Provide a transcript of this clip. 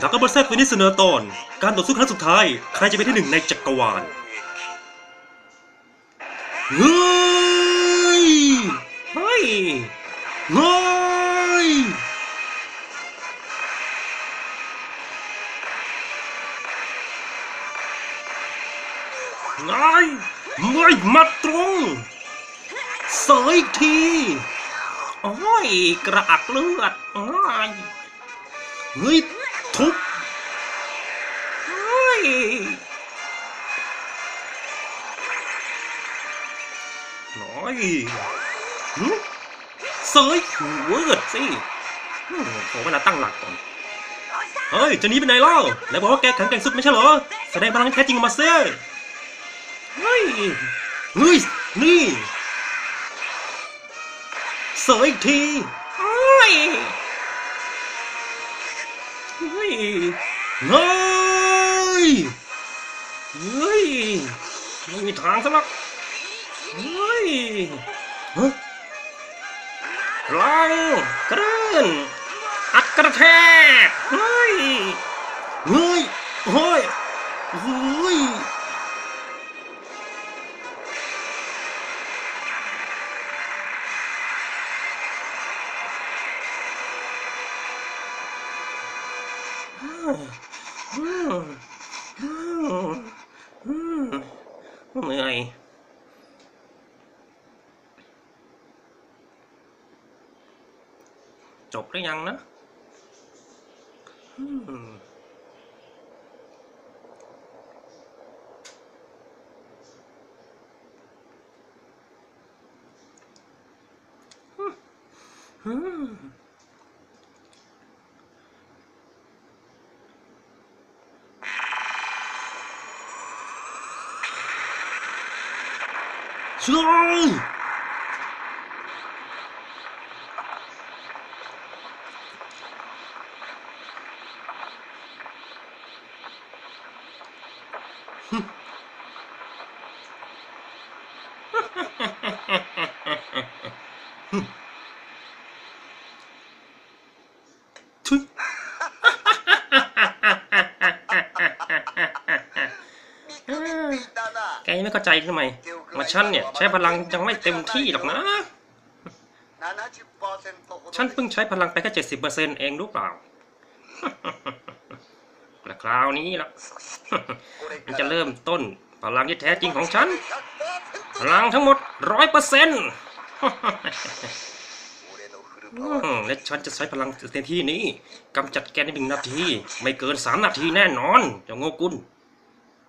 ดราก้อนบอลแซดวันนี้เสนอตอน การต่อสู้ครั้งสุดท้าย ใครจะเป็นที่หนึ่งในจักรวาลเฮ้ยเฮ้ยเฮ้ยไงไม่มาตรงเสยอีกที โอ้ย กระอักเลือดโอ้ย เฮ้ย ทุบเฮ้ยน้อยหึเสยหัวเกิดสิอืมขอเวลาตั้งหลักก่อน เฮ้ย จะหนีไปไหนเล่า แล้วบอกว่าแกแข็งแกร่งสุดไม่ใช่เหรอ แสดงพลังที่แท้จริงออกมาเซ่เฮ้ย เฮ้ย นี่ เสยอีกทีเฮ้ย เฮ้ยเฮ้ยเฮ้ยไม่มีทางสำหรับเฮ้ยฮะลองกระเด้นอัดกระแทกเฮ้ยเฮ้ยเฮ้ยเฮ้ย เหนื่อยจบหรือยังนะอื ช่วยทุยแกยังไม่เข้าใจทำไม มาฉันเนี่ยใช้พลังยังไม่เต็มที่หรอกนะ ฉันเพิ่งใช้พลังไปแค่เจ็ดสิบเปอร์เซ็นเองรู้เปล่าและคราวนี้ละมันจะเริ่มต้นพลังที่แท้จริงของฉัน พลังทั้งหมดร้อยเปอร์เซ็นต์และฉันจะใช้พลังเต็มที่นี้กำจัดแกในหนึ่งนาที ไม่เกินสามนาทีแน่นอนเจ้าโงกุล